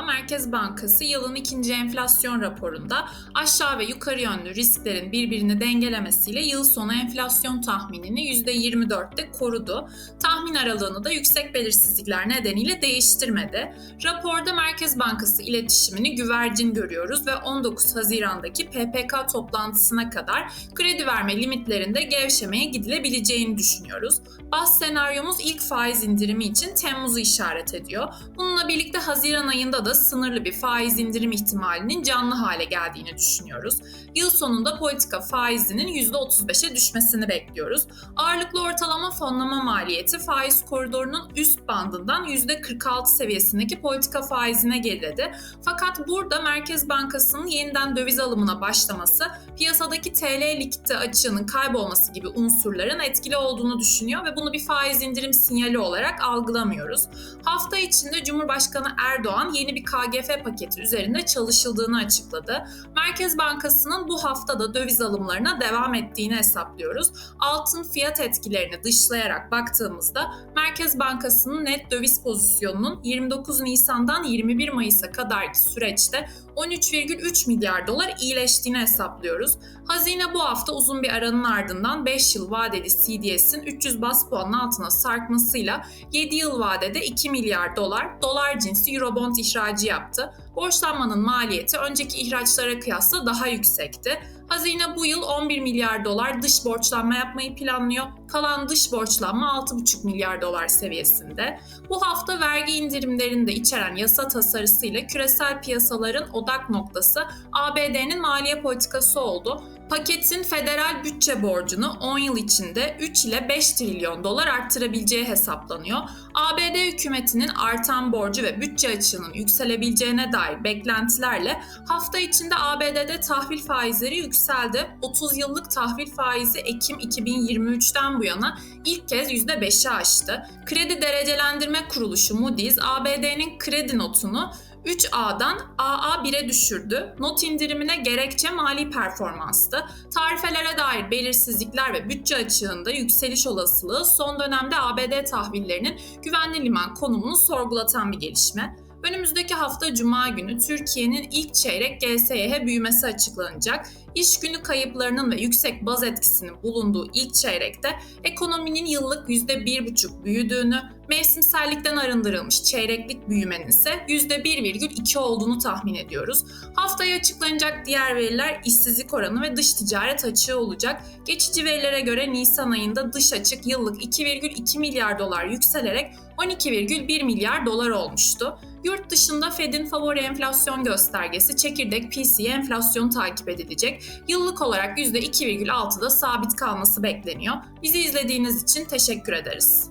Merkez Bankası yılın ikinci enflasyon raporunda aşağı ve yukarı yönlü risklerin birbirini dengelemesiyle yıl sonu enflasyon tahminini %24'te korudu. Tahmin aralığını da yüksek belirsizlikler nedeniyle değiştirmedi. Raporda Merkez Bankası iletişimini güvercin görüyoruz ve 19 Haziran'daki PPK toplantısına kadar kredi verme limitlerinde gevşemeye gidilebileceğini düşünüyoruz. Baz senaryomuz ilk faiz indirimi için Temmuz'u işaret ediyor. Bununla birlikte Haziran ayında da sınırlı bir faiz indirim ihtimalinin canlı hale geldiğini düşünüyoruz. Yıl sonunda politika faizinin %35'e düşmesini bekliyoruz. Ağırlıklı ortalama fonlama maliyeti faiz koridorunun üst bandından %46 seviyesindeki politika faizine geriledi. Fakat burada Merkez Bankası'nın yeniden döviz alımına başlaması, piyasadaki TL likidite açığının kaybolması gibi unsurların etkili olduğunu düşünüyor ve bunu bir faiz indirim sinyali olarak algılamıyoruz. Hafta içinde Cumhurbaşkanı Erdoğan yeni bir KGF paketi üzerinde çalışıldığını açıkladı. Merkez Bankası'nın bu haftada döviz alımlarına devam ettiğini hesaplıyoruz. Altın fiyat etkilerini dışlayarak baktığımızda Merkez Bankası'nın net döviz pozisyonunun 29 Nisan'dan 21 Mayıs'a kadarki süreçte 13,3 milyar dolar iyileştiğini hesaplıyoruz. Hazine bu hafta uzun bir aranın ardından 5 yıl vadeli CDS'in 300 bas puanın altına sarkmasıyla 7 yıl vadede 2 milyar dolar dolar cinsi Eurobond ihracı yaptı. Borçlanmanın maliyeti önceki ihraçlara kıyasla daha yüksekti. Hazine bu yıl 11 milyar dolar dış borçlanma yapmayı planlıyor. Kalan dış borçlanma 6,5 milyar dolar seviyesinde. Bu hafta vergi indirimlerini de içeren yasa tasarısıyla küresel piyasaların odak noktası ABD'nin maliye politikası oldu. Paketin federal bütçe borcunu 10 yıl içinde 3 ile 5 trilyon dolar arttırabileceği hesaplanıyor. ABD hükümetinin artan borcu ve bütçe açığının yükselebileceğine dair beklentilerle hafta içinde ABD'de tahvil faizleri yükseldi. 30 yıllık tahvil faizi Ekim 2023'ten bu yana ilk kez %5'i aştı. Kredi derecelendirme kuruluşu Moody's ABD'nin kredi notunu 3A'dan AA1'e düşürdü. Not indirimine gerekçe mali performanstı. Tarifelere dair belirsizlikler ve bütçe açığında yükseliş olasılığı son dönemde ABD tahvillerinin güvenli liman konumunu sorgulatan bir gelişme. Önümüzdeki hafta Cuma günü Türkiye'nin ilk çeyrek GSYH büyümesi açıklanacak. İş günü kayıplarının ve yüksek baz etkisinin bulunduğu ilk çeyrekte ekonominin yıllık %1,5 büyüdüğünü, mevsimsellikten arındırılmış çeyreklik büyümenin ise %1,2 olduğunu tahmin ediyoruz. Haftaya açıklanacak diğer veriler işsizlik oranı ve dış ticaret açığı olacak. Geçici verilere göre Nisan ayında dış açık yıllık 2,2 milyar dolar yükselerek 12,1 milyar dolar olmuştu. Yurt dışında Fed'in favori enflasyon göstergesi çekirdek PCE enflasyon takip edilecek. Yıllık olarak %2,6'da sabit kalması bekleniyor. Bizi izlediğiniz için teşekkür ederiz.